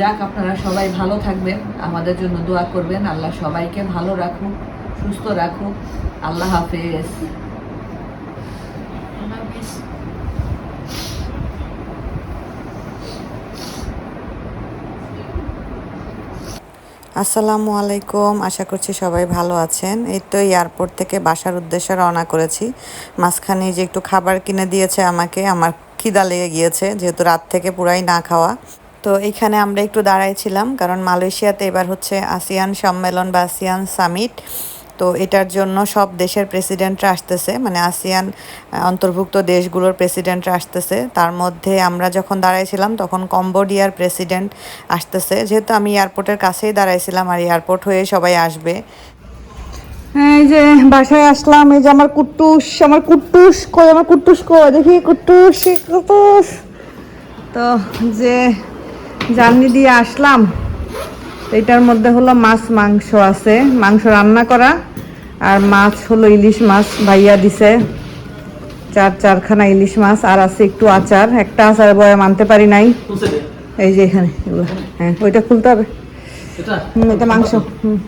যাক আপনারা সবাই ভালো থাকবেন আমাদের জন্য দোয়া করবেন আল্লাহ সবাইকে ভালো রাখুক সুস্থ রাখুক আল্লাহ হাফেজ। আসসালামু আলাইকুম আশা করছি সবাই ভালো আছেন। এই তো এয়ারপোর্ট থেকে বাসার উদ্দেশ্যে রওনা করেছি। মাঝখানে যে একটু খাবার কিনে দিয়েছে আমাকে আমার খিদা লেগে গিয়েছে যেহেতু রাত থেকে পুরাই না খাওয়া। তো এখানে আমরা একটু দাঁড়াইছিলাম, কারণ মালয়েশিয়াতে এবার হচ্ছে আসিয়ান সম্মেলন বা আসিয়ান সামিট। তো এটার জন্য সব দেশের প্রেসিডেন্টরা আসতেছে মানে আসিয়ান অন্তর্ভুক্ত দেশগুলোর প্রেসিডেন্টরা আসতেছে। তার মধ্যে আমরা যখন দাঁড়াইছিলাম, তখন কম্বোডিয়ার প্রেসিডেন্ট আসতেছে। যেহেতু আমি এয়ারপোর্টের কাছেই দাঁড়াইছিলাম, আর এয়ারপোর্ট হয়ে সবাই আসবে। এই যে বাসায় আসলাম, এই যে আমার কুট্টুস আমার কুট্টুস কই, আমার কুট্টুস কই? দেখি কুট্টুস কুট্টুস। তো যে জার্নি দিয়ে আসলাম। এটার মধ্যে হলো মাছ মাংস আছে। মাংস রান্না করা। আর মাছ হলো ইলিশ মাছ ভাইয়া দিছে। চার চারখানা ইলিশ মাছ আর আছে একটু আচার। একটা আচার বয়ে মানতে পারি নাই। এই যে এখানে এগুলো। হ্যাঁ ওইটা খুলতে হবে। এটা হুম, এটা মাংস। হুম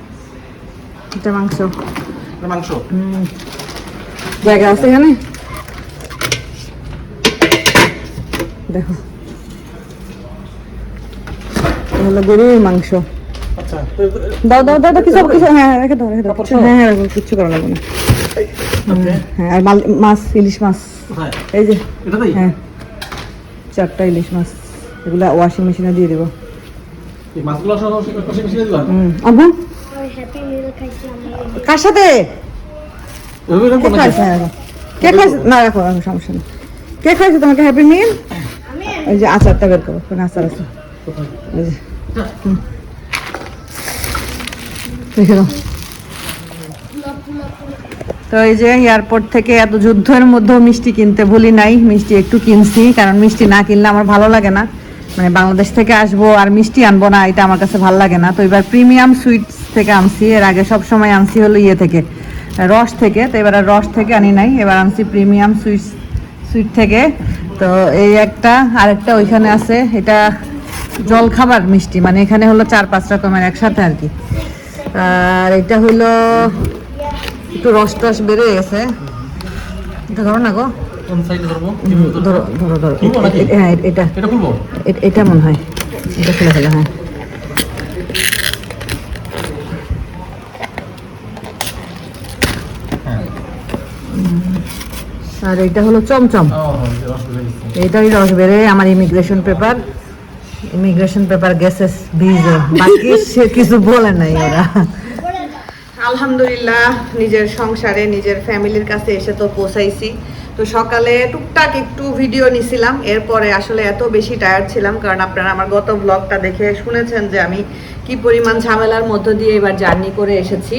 এটা মাংস। মাংস? হুম জায়গা আছে এখানে? দেখো। হলো গরুর মাংস। আচ্ছা দাও দাও দাও কিছু কিছু হ্যাঁ হ্যাঁ রেখে দাও রেখে দাও। হ্যাঁ হ্যাঁ কিচ্ছু করা লাগবে না। হ্যাঁ আর মাল- মাছ ইলিশ মাছ। এই যে হ্যাঁ। চারটা ইলিশ মাছ। এগুলা ওয়াশিং মেশিনে দিয়ে দেবো। কার সাথে? কে খাইছে? হ্যাঁ, রাখো। না রাখো সমস্যা নেই। কে খাইছে? তোমাকে হ্যাপি মিল ওই যে আচারটা বের করো কোন আচার আছে। ওই যে। হুম। তো এই যে এয়ারপোর্ট থেকে এত যুদ্ধের মধ্যেও মিষ্টি কিনতে ভুলি নাই। মিষ্টি একটু কিনছি, কারণ মিষ্টি না কিনলে আমার ভালো লাগে না। মানে বাংলাদেশ থেকে আসব আর মিষ্টি আনব না, এটা আমার কাছে ভালো লাগে না। তো এবার প্রিমিয়াম সুইটস থেকে আনছি, এর আগে সব সময় আনছি হলো ইয়ে থেকে, রস থেকে। তো এবার রস থেকে আনি নাই, এবার আনছি প্রিমিয়াম সুইটস সুইট থেকে। তো এই একটা, আরেকটা ওইখানে আছে, এটা জল খাবার মিষ্টি মানে এখানে হলো চার পাঁচ রকমের একসাথে আর কি। আর এটা হলো একটু রস টস বেড়ে গেছে। এটা ধরো না গো। ধরো ধরো ধরো। হ্যাঁ এটা। এটা মনে হয়। এটা খুলে ফেলো হ্যাঁ। হ্যাঁ। আর এটা হলো চমচম। এইটারই রস বেড়ে আমার ইমিগ্রেশন পেপার ইমিগ্রেশন পেপার গেছে ভিজে বাকি সে কিছু বলে নাই ওরা। আলহামদুলিল্লাহ, নিজের সংসারে, নিজের ফ্যামিলির কাছে এসে তো পৌঁছাইছি। তো সকালে টুকটাক একটু ভিডিও নিছিলাম, এরপরে আসলে এত বেশি টায়ার্ড ছিলাম, কারণ আপনারা আমার গত ব্লগটা দেখে শুনেছেন যে আমি কি পরিমাণ ঝামেলার মধ্য দিয়ে এবার জার্নি করে এসেছি।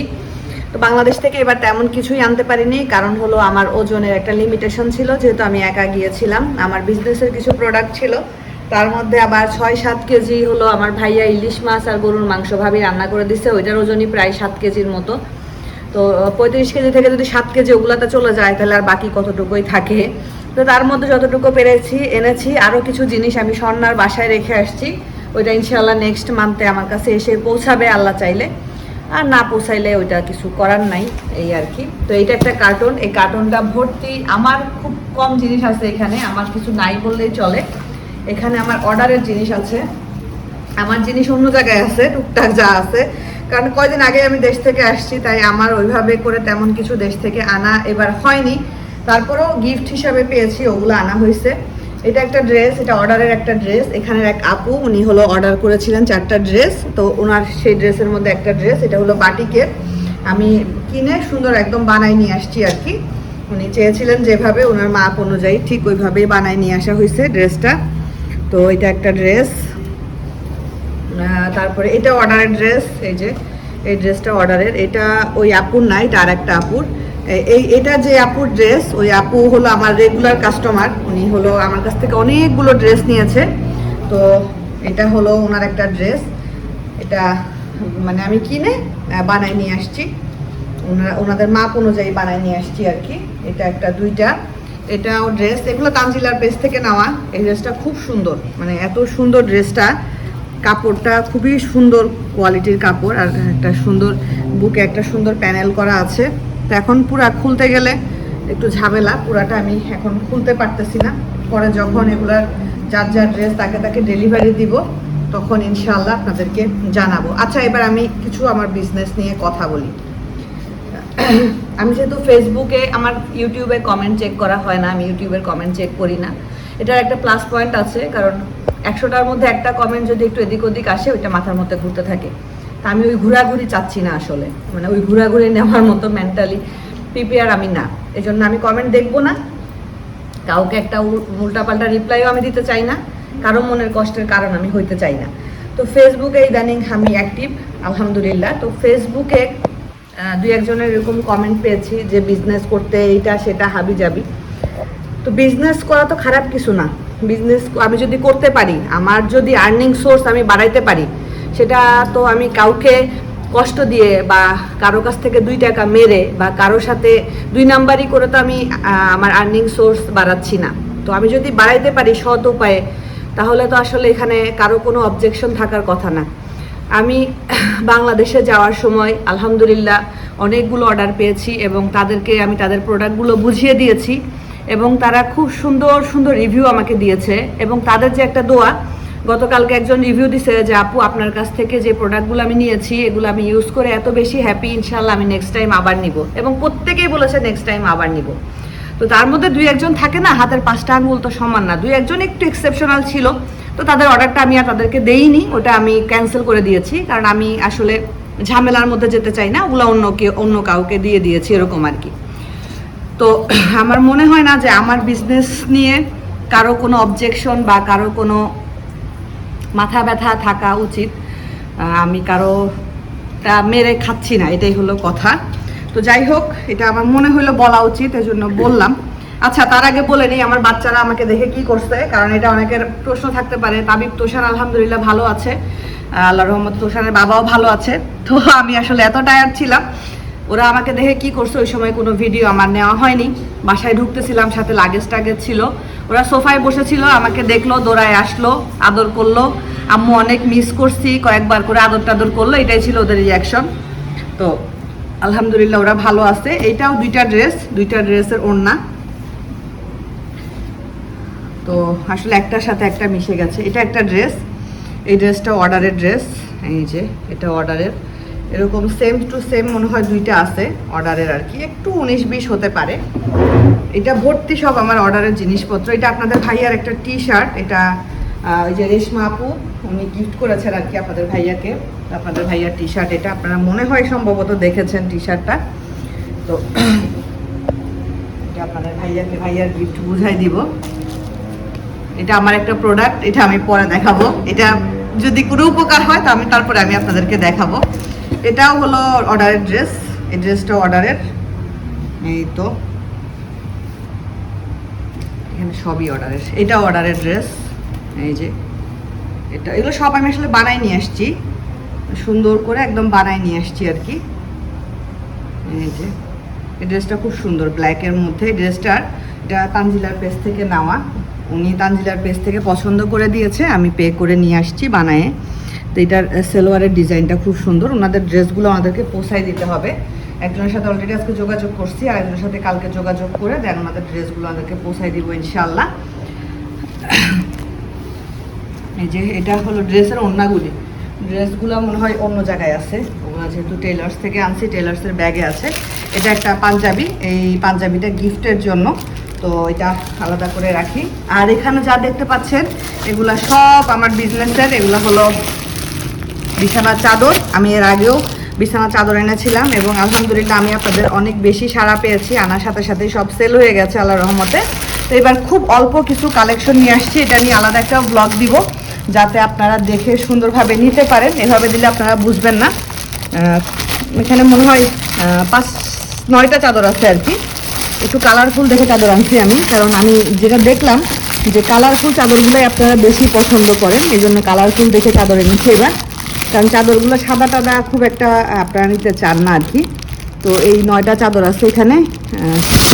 তো বাংলাদেশ থেকে এবার তেমন কিছুই আনতে পারিনি, কারণ হলো আমার ওজনের একটা লিমিটেশন ছিল, যেহেতু আমি একা গিয়েছিলাম। আমার বিজনেসের কিছু প্রোডাক্ট ছিল। তার মধ্যে আবার ছয় সাত কেজি হলো আমার ভাইয়া ইলিশ মাছ আর গরুর মাংস ভাবি রান্না করে দিচ্ছে ওইটার ওজনই প্রায় সাত কেজির মতো। তো পঁয়ত্রিশ কেজি থেকে যদি সাত কেজি ওগুলাতে চলে যায়, তাহলে আর বাকি কতটুকুই থাকে? তো তার মধ্যে যতটুকু পেরেছি, এনেছি। আরও কিছু জিনিস আমি স্বর্ণার বাসায় রেখে আসছি। ওইটা ইনশাল্লাহ নেক্সট মান্থে আমার কাছে এসে পৌঁছাবে, আল্লাহ চাইলে। আর না পৌঁছাইলে ওইটা কিছু করার নাই, এই আর কি। তো এইটা একটা কার্টুন এই কার্টুনটা ভর্তি। আমার খুব কম জিনিস আছে এখানে, আমার কিছু নাই বললেই চলে। এখানে আমার অর্ডারের জিনিস আছে। আমার জিনিস অন্য জায়গায় আছে, টুকটাক যা আছে। কারণ কয়দিন আগে আমি দেশ থেকে আসছি, তাই আমার ওইভাবে করে তেমন কিছু দেশ থেকে আনা এবার হয়নি। তারপরেও গিফট হিসাবে পেয়েছি, ওগুলো আনা হয়েছে। এটা একটা ড্রেস এটা অর্ডারের একটা ড্রেস এখানের এক আপু, উনি হলো অর্ডার করেছিলেন চারটা ড্রেস তো ওনার সেই ড্রেসের মধ্যে একটা ড্রেস এটা হলো বাটিকের। আমি কিনে সুন্দর একদম বানাই নিয়ে আসছি আর কি। উনি চেয়েছিলেন যেভাবে, ওনার মাপ অনুযায়ী ঠিক ওইভাবেই বানাই নিয়ে আসা হয়েছে ড্রেসটা তো এটা একটা ড্রেস। তারপরে এটা অর্ডারের ড্রেস এই যে, এই ড্রেসটা অর্ডারের এটা ওই আপুর নাই আর একটা আপুর। এই, এটা যে আপুর ড্রেস ওই আপু হলো আমার রেগুলার কাস্টমার উনি হলো আমার কাছ থেকে অনেকগুলো ড্রেস নিয়েছে। তো এটা হলো ওনার একটা ড্রেস এটা মানে আমি কিনে বানাই নিয়ে আসছি। ওনারা ওনাদের মাপ অনুযায়ী বানায় নিয়ে আসছি আর কি। এটা একটা দুইটা। এটাও ড্রেস এগুলো তানজিলার পেজ থেকে নেওয়া। এই ড্রেসটা খুব সুন্দর মানে এত সুন্দর ড্রেসটা কাপড়টা খুবই সুন্দর কোয়ালিটির কাপড়, আর একটা সুন্দর বুকে একটা সুন্দর প্যানেল করা আছে। তো এখন পুরা খুলতে গেলে একটু ঝামেলা, পুরাটা আমি এখন খুলতে পারতেছি না। পরে যখন এগুলার যার যার ড্রেস তাকে তাকে ডেলিভারি দিব, তখন ইনশাল্লাহ আপনাদেরকে জানাব। আচ্ছা এবার আমি কিছু আমার বিজনেস নিয়ে কথা বলি। আমি যেহেতু ফেসবুকে আমার ইউটিউবে কমেন্ট চেক করা হয় না, আমি ইউটিউবের কমেন্ট চেক করি না। এটার একটা প্লাস পয়েন্ট আছে, কারণ একশোটার মধ্যে একটা কমেন্ট যদি একটু এদিক ওদিক আসে, ওইটা মাথার মধ্যে ঘুরতে থাকে। তা আমি ওই ঘোরাঘুরি চাচ্ছি না আসলে। মানে ওই ঘোরাঘুরি নেওয়ার মতো মেন্টালি প্রিপেয়ার আমি না। এই জন্য আমি কমেন্ট দেখব না। কাউকে একটা উল- উল্টাপাল্টা রিপ্লাইও আমি দিতে চাই না। কারও মনের কষ্টের কারণ আমি হইতে চাই না। তো ফেসবুকে ইদানিং আমি অ্যাক্টিভ আলহামদুলিল্লাহ। তো ফেসবুকে দুই একজনের এরকম কমেন্ট পেয়েছি যে বিজনেস করতে এইটা সেটা হাবি যাবি তো বিজনেস করা তো খারাপ কিছু না। বিজনেস আমি যদি করতে পারি, আমার যদি আর্নিং সোর্স আমি বাড়াইতে পারি, সেটা তো আমি কাউকে কষ্ট দিয়ে বা কারও কাছ থেকে দুই টাকা মেরে বা কারোর সাথে দুই নাম্বারই করে তো আমি আমার আর্নিং সোর্স বাড়াচ্ছি না। তো আমি যদি বাড়াইতে পারি সৎ উপায়ে, তাহলে তো আসলে এখানে কারও কোনো অবজেকশন থাকার কথা না। আমি বাংলাদেশে যাওয়ার সময় আলহামদুলিল্লাহ অনেকগুলো অর্ডার পেয়েছি এবং তাদেরকে আমি তাদের প্রোডাক্টগুলো বুঝিয়ে দিয়েছি এবং তারা খুব সুন্দর সুন্দর রিভিউ আমাকে দিয়েছে এবং তাদের যে একটা দোয়া, গতকালকে একজন রিভিউ দিছে যে, আপু, আপনার কাছ থেকে যে প্রোডাক্টগুলো আমি নিয়েছি, এগুলো আমি ইউজ করে এত বেশি হ্যাপি ইনশাল্লাহ আমি নেক্সট টাইম আবার নিব। এবং প্রত্যেকেই বলেছে নেক্সট টাইম আবার নিব। তো তার মধ্যে দুই একজন থাকে না, হাতের পাঁচটা আঙুল তো সমান না। দুই একজন একটু এক্সেপশনাল ছিল তো তাদের অর্ডারটা আমি আর তাদেরকে দেইনি, ওটা আমি ক্যান্সেল করে দিয়েছি, কারণ আমি আসলে ঝামেলার মধ্যে যেতে চাই না, ওগুলো অন্য কে অন্য কাউকে দিয়ে দিয়েছি, এরকম আর কি। তো আমার মনে হয় না যে আমার বিজনেস নিয়ে কারও কোনো অবজেকশন বা কারও কোনো মাথা ব্যথা থাকা উচিত। আমি কারোটা মেরে খাচ্ছি না, এটাই হলো কথা। তো যাই হোক, এটা আমার মনে হলো বলা উচিত, এজন্য বললাম। আচ্ছা তার আগে বলে নিই, আমার বাচ্চারা আমাকে দেখে কি করছে, কারণ এটা অনেকের প্রশ্ন থাকতে পারে। তাবিব, তোষার আলহামদুলিল্লাহ ভালো আছে। আল্লাহ রহমত তোষারের বাবাও ভালো আছে। তো আমি আসলে এত টায়ার্ড ছিলাম, ওরা আমাকে দেখে কি করছে, ওই সময় কোনো ভিডিও আমার নেওয়া হয়নি। বাসায় ঢুকতেছিলাম, সাথে লাগেজ টাগেজ ছিল। ওরা সোফায় বসেছিল, আমাকে দেখল, দৌড়ায় আসলো, আদর করল। আম্মু অনেক মিস করছি, কয়েকবার করে আদর টাদর করল, এটাই ছিল ওদের রিয়াকশন তো আলহামদুলিল্লাহ ওরা ভালো আছে। এইটাও দুইটা ড্রেস দুইটা ড্রেসের ওড়না। তো আসলে একটার সাথে একটা মিশে গেছে। এটা একটা ড্রেস। এই ড্রেসটা অর্ডারের ড্রেস। এই যে, এটা অর্ডারের। এরকম সেম টু সেম মনে হয় দুইটা আছে অর্ডারের আর কি। একটু উনিশ বিশ হতে পারে। এটা ভর্তি সব আমার অর্ডারের জিনিসপত্র। এটা আপনাদের ভাইয়ার একটা টি শার্ট এটা ওই যে রেশমা আপু, উনি গিফট করেছেন আর কি আপনাদের ভাইয়াকে। আপনাদের ভাইয়ার টি শার্ট এটা। আপনারা মনে হয় সম্ভবত দেখেছেন টি শার্টটা তো, এটা আপনাদের ভাইয়াকে, ভাইয়ার গিফট বুঝাই দিব। এটা আমার একটা প্রোডাক্ট এটা আমি পরে দেখাবো। এটা যদি কোনো উপকার হয়, তো আমি তারপরে আমি আপনাদেরকে দেখাবো। এটাও হলো অর্ডারের ড্রেস এই ড্রেসটা অর্ডারের এই তো। এখানে সবই অর্ডারের এটা অর্ডারের ড্রেস এই যে। এটা এগুলো সব আমি আসলে বানাই নিয়ে আসছি। সুন্দর করে একদম বানাই নিয়ে আসছি আর কি। এই যে। এই ড্রেসটা খুব সুন্দর ব্ল্যাকের মধ্যে। এই ড্রেসটার এটা তানজিলার পেজ থেকে নেওয়া। উনি তানজিলার পেজ থেকে পছন্দ করে দিয়েছে, আমি পে করে নিয়ে আসছি বানায়ে। তো এটার সেলোয়ারের ডিজাইনটা খুব সুন্দর, ওনাদের ড্রেসগুলো আমাদেরকে পোষাই দিতে হবে। একজনের সাথে অলরেডি আজকে যোগাযোগ করছি আর একজনের সাথে কালকে যোগাযোগ করে দেন ওনাদের ড্রেসগুলো আমাদেরকে পোষাই দিব ইনশাল্লাহ এই যে এটা হলো ড্রেসের অন্যগুলি ড্রেসগুলো মনে হয় অন্য জায়গায় আছে। ওগুলো যেহেতু টেলার্স থেকে আনছি টেলার্সের ব্যাগে আছে। এটা একটা পাঞ্জাবি, এই পাঞ্জাবিটা গিফটের জন্য। তো এটা আলাদা করে রাখি। আর এখানে যা দেখতে পাচ্ছেন, এগুলা সব আমার বিজনেসের এগুলো হলো বিছানার চাদর। আমি এর আগেও বিছানার চাদর এনেছিলাম এবং আলহামদুলিল্লাহ আমি আপনাদের অনেক বেশি সাড়া পেয়েছি। আনার সাথে সাথে সব সেল হয়ে গেছে আল্লাহ রহমতে। তো এবার খুব অল্প কিছু কালেকশন নিয়ে আসছি। এটা নিয়ে আলাদা একটা ব্লগ দিব, যাতে আপনারা দেখে সুন্দরভাবে নিতে পারেন। এভাবে দিলে আপনারা বুঝবেন না। এখানে মনে হয় পাঁচ, নয়টা চাদর আছে আর কি। একটু কালারফুল দেখে চাদর আনছি আমি, কারণ আমি যেটা দেখলাম যে কালারফুল চাদরগুলোই আপনারা বেশি পছন্দ করেন এই জন্য কালারফুল দেখে চাদর এনেছি এবার। কারণ চাদরগুলো সাদা টাদা খুব একটা আপনারা নিতে চান না আর কি। তো এই নয়টা চাদর আছে এখানে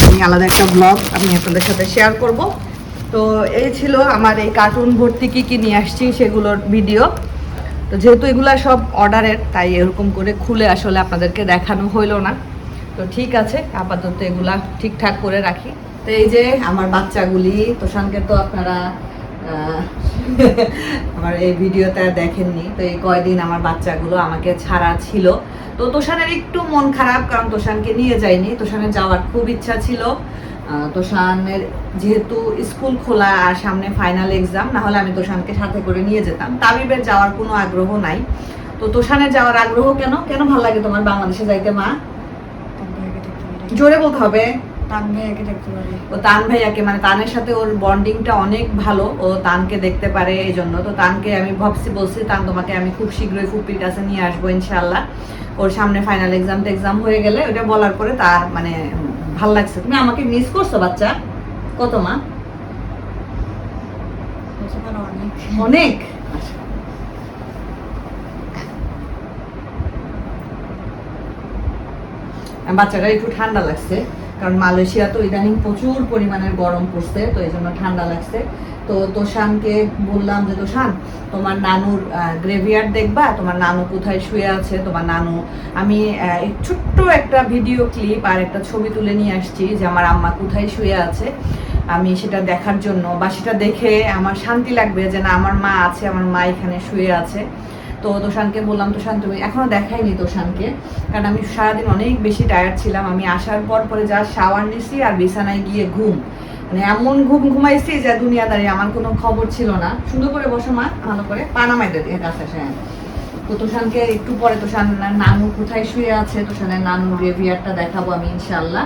আমি আলাদা একটা ব্লগ আমি আপনাদের সাথে শেয়ার করব। তো এই ছিল আমার এই কার্টুন ভর্তি কী কী নিয়ে আসছি সেগুলোর ভিডিও তো যেহেতু এগুলো সব অর্ডারের তাই এরকম করে খুলে আসলে আপনাদেরকে দেখানো হইল না। তো ঠিক আছে, আপাতত এগুলা ঠিকঠাক করে রাখি। তো এই যে আমার বাচ্চাগুলি, তোষানকে তো আপনারা আমার এই ভিডিওটা দেখেননি। তো এই কয়দিন আমার বাচ্চাগুলো আমাকে ছাড়া ছিল। তো তোষানের একটু মন খারাপ, কারণ তোষানকে নিয়ে যায়নি তোষানের যাওয়ার খুব ইচ্ছা ছিল। তোষানের যেহেতু স্কুল খোলা আর সামনে ফাইনাল এক্সাম না হলে আমি তোষানকে সাথে করে নিয়ে যেতাম। তাবিবের যাওয়ার কোনো আগ্রহ নাই। তো তোষানের যাওয়ার আগ্রহ কেন? কেন ভালো লাগে তোমার বাংলাদেশে যাইতে, মা? জোরে বলতে হবে। ও তান ভাইয়াকে মানে তানের সাথে ওর বন্ডিংটা অনেক ভালো। ও তানকে দেখতে পারে এই জন্য। তো তানকে আমি ভাবছি বলছি তান তোমাকে আমি খুব শীঘ্রই ফুপির কাছে নিয়ে আসব ইনশাল্লাহ ওর সামনে ফাইনাল এক্সাম এক্সাম হয়ে গেলে ওটা বলার পরে তার মানে ভালো লাগছে। তুমি আমাকে মিস করছ বাচ্চা? কত মা? অনেক? বাচ্চাটা একটু ঠান্ডা লাগছে, কারণ মালয়েশিয়া তো ইদানিং প্রচুর পরিমাণের গরম পড়ছে, তো এই জন্য ঠান্ডা লাগছে। তো তোষানকে বললাম যে, তোষান, তোমার নানুর গ্রেভিয়ার দেখবা? তোমার নানু কোথায় শুয়ে আছে? তোমার নানু, আমি ছোট্ট একটা ভিডিও ক্লিপ আর একটা ছবি তুলে নিয়ে আসছি যে, আমার আম্মা কোথায় শুয়ে আছে। আমি সেটা দেখার জন্য বা সেটা দেখে আমার শান্তি লাগবে যে, না, আমার মা আছে, আমার মা এখানে শুয়ে আছে। তো তোষানকে বললাম তোষান তুমি এখনও দেখাইনি তোষানকে কারণ আমি সারাদিন অনেক বেশি টায়ার্ড ছিলাম। আমি আসার পর পরে যা শাওয়ার নিছি আর বিছানায় গিয়ে ঘুম। মানে এমন ঘুম ঘুমাইছি যে দুনিয়াদারি, আমার কোনো খবর ছিল না। সুন্দর করে বসো, মা। ভালো করে পানামাইতে দিয়ে কাছে আসে তো তোষানকে একটু পরে তোষান নানু কোথায় শুয়ে আছে? তোষানের নানু গ্রেভিয়ারটা দেখাবো আমি ইনশাল্লাহ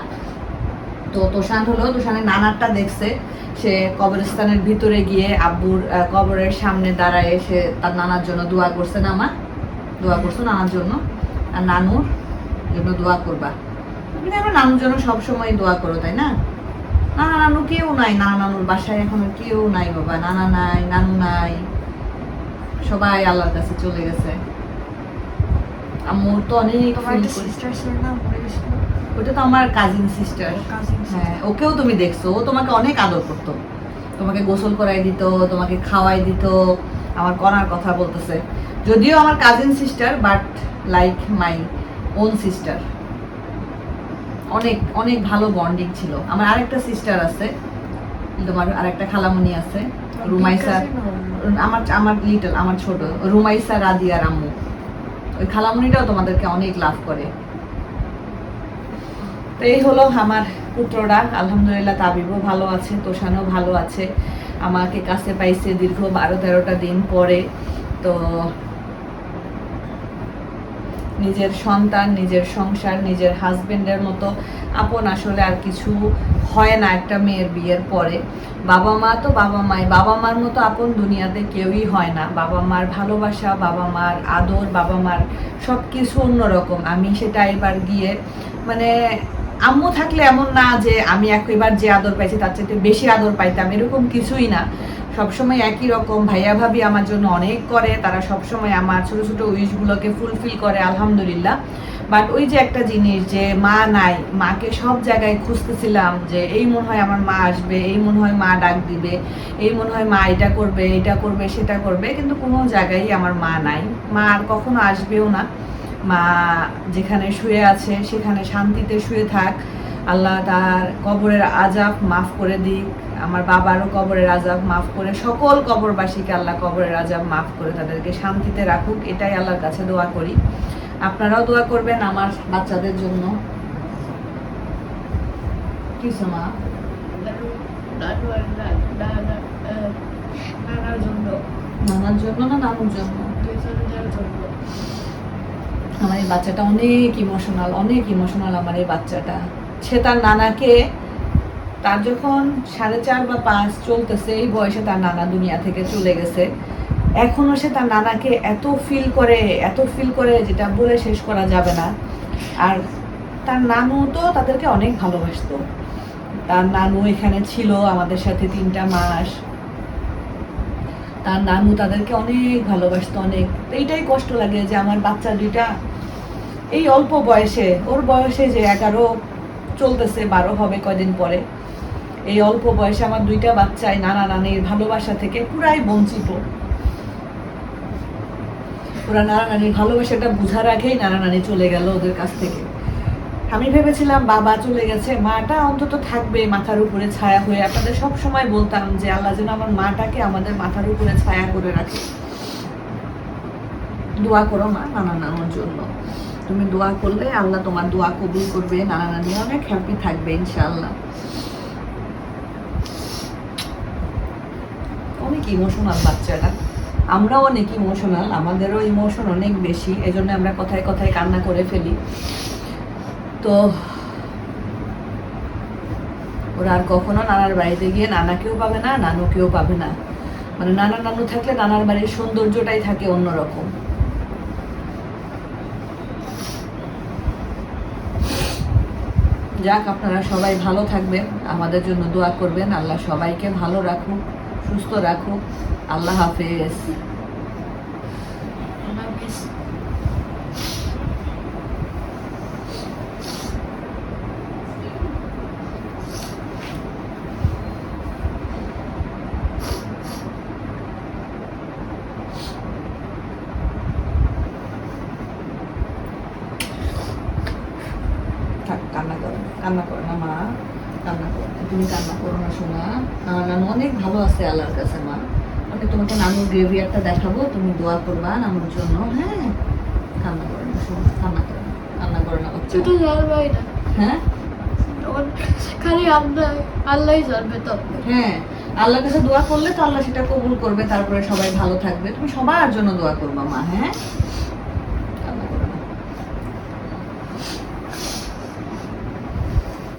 তো তোষান হলো তোষানের নানারটা দেখছে। সে কবরস্থানের ভিতরে গিয়ে আব্বুর কবরের সামনে দাঁড়ায় সে তার নানার জন্য দোয়া করছে না মা দোয়া করছ নানার জন্য। আর নানুর জন্য দোয়া করবা। তুমি আমার নানুর জন্য সবসময় দোয়া করো তাই না? নানা নানু কেউ নাই নানা নানুর বাসায় এখন কেউ নাই বাবা। নানা নাই নানু নাই। সবাই আল্লাহর কাছে চলে গেছে। আম্মুর তো অনেক। ওটা তো আমার কাজিন সিস্টার হ্যাঁ ওকেও তুমি দেখছ। ও তোমাকে অনেক আদর করতো। তোমাকে গোসল করাই দিত তোমাকে খাওয়াই দিত আমার করার কথা বলতেছে। যদিও আমার cousin sister but like my own sister অনেক অনেক ভালো বন্ডিং ছিল। আমার আরেকটা সিস্টার আছে তোমার আরেকটা খালামণি আছে রুমাইসা আমার আমার লিটল আমার ছোট রুমাইসা রাদিয়ার আম্মু। ওই খালামণিটাও তোমাদেরকে অনেক লাভ করে। তো এই হলো আমার পুত্ররা। আলহামদুলিল্লাহ তাবিবও ভালো আছে, তোষানও ভালো আছে। আমাকে কাছে পাইছে দীর্ঘ বারো তেরোটা দিন পরে। তো নিজের সন্তান, নিজের সংসার, নিজের হাজবেন্ডের মতো আপন আসলে আর কিছু হয় না একটা মেয়ের বিয়ের পরে। বাবা মা তো বাবা মাই, বাবা মার মতো আপন দুনিয়াতে কেউই হয় না। বাবা মার ভালোবাসা, বাবা মার আদর, বাবা মার সব কিছু অন্যরকম। আমি সেটা এবার গিয়ে মানে আম্মু থাকলে এমন না যে আমি এবার যে আদর পাইছি, তার চাইতে বেশি আদর পাইতাম, এরকম কিছুই না। সবসময় একই রকম, ভাইয়া ভাবি আমার জন্য অনেক করে, তারা সবসময় আমার ছোট ছোট উইশগুলোকে ফুলফিল করে, আলহামদুলিল্লাহ। বাট ওই যে একটা জিনিস যে মা নাই, মাকে সব জায়গায় খুঁজতেছিলাম যে এই মনে হয় আমার মা আসবে, এই মনে হয় মা ডাক দিবে, এই মনে হয় মা এটা করবে এটা করবে, সেটা করবে, কিন্তু কোনো জায়গায় আমার মা নাই। মা আর কখনো আসবেও না। মা যেখানে শুয়ে আছে সেখানে শান্তিতে শুয়ে থাক। আল্লাহ তার কবরের আজাব মাফ করে দিক। আমার বাবারও কবরের আজাব মাফ করে সকল কবরবাসীকে আল্লাহ কবরের আজাব মাফ করে তাদেরকে শান্তিতে রাখুক। এটাই আল্লাহর কাছে দোয়া করি। আপনারাও দোয়া করবেন আমার বাচ্চাদের জন্য। কি মা নানার জন্য। না নানুর জন্য। আমার এই বাচ্চাটা অনেক ইমোশনাল অনেক ইমোশনাল আমার এই বাচ্চাটা। সে তার নানাকে, তার যখন সাড়ে চার বা পাঁচ চলতেছে, এই বয়সে তার নানা দুনিয়া থেকে চলে গেছে। এখনও সে তার নানাকে এত ফিল করে, এত ফিল করে যেটা বলে শেষ করা যাবে না। আর তার নানু তো তাদেরকে অনেক ভালোবাসতো। তার নানু এখানে ছিল আমাদের সাথে তিনটা মাস। তার নানু তাদেরকে অনেক ভালোবাসতো, অনেক। এইটাই কষ্ট লাগে যে আমার বাচ্চা দুইটা এই অল্প বয়সে, ওর বয়সে যে এগারো চলতেছে, বারো হবে কয়দিন পরে, এই অল্প বয়সে আমার দুইটা বাচ্চাই নানা নানির ভালোবাসা থেকে পুরাই বঞ্চিত। ওরা নানা নানির ভালোবাসাটা বুঝার আগেই নানা নানি চলে গেল ওদের কাছ থেকে। আমি ভেবেছিলাম বাবা চলে গেছে, মাটা অন্তত থাকবে মাথার উপরে ছায়া হয়ে। আপনাদের সব সময় বলতাম যে, আল্লাহ যেন আমার মাটাকে আমাদের মাথার উপরে ছায়া করে রাখে। দোয়া করো মা নানা নানোর জন্য। তুমি দোয়া করলে আল্লাহ তোমার দোয়া কবুল করবে, নানা নানি অনেক হ্যাপি থাকবে ইনশাল্লাহ অনেক ইমোশনাল বাচ্চাটা আমরাও অনেক ইমোশনাল আমাদেরও ইমোশন অনেক বেশি, এজন্য আমরা কথায় কথায় কান্না করে ফেলি। তো ওরা আর কখনো নানার বাড়িতে গিয়ে নানাকেও পাবে না, নানুকেও পাবে না। মানে নানা নানু থাকলে নানার বাড়ির সৌন্দর্যটাই থাকে অন্যরকম। যাক, আপনারা সবাই ভালো থাকবেন, আমাদের জন্য দোয়া করবেন। আল্লাহ সবাইকে ভালো রাখুক, সুস্থ রাখুক। আল্লাহ হাফেজ থাক কান্না করো কান্না করো না মা কান্না করো তুমি কান্না করো না শোনা নানু অনেক ভালো আছে আল্লাহর কাছে মা। আমি তোমাকে নানুর গ্রেভি একটা দেখাবো তুমি দোয়া করবা নানুর জন্য হ্যাঁ? কান্না করো না শোনা কান্না করো কান্না করো না ছোট জানবাই না। হ্যাঁ? খালি আল্লাহ আল্লাহই জানবে তো। হ্যাঁ আল্লাহর কাছে দোয়া করলে তো আল্লাহ সেটা কবুল করবে তারপরে সবাই ভালো থাকবে। তুমি সবার জন্য দোয়া করবা মা হ্যাঁ?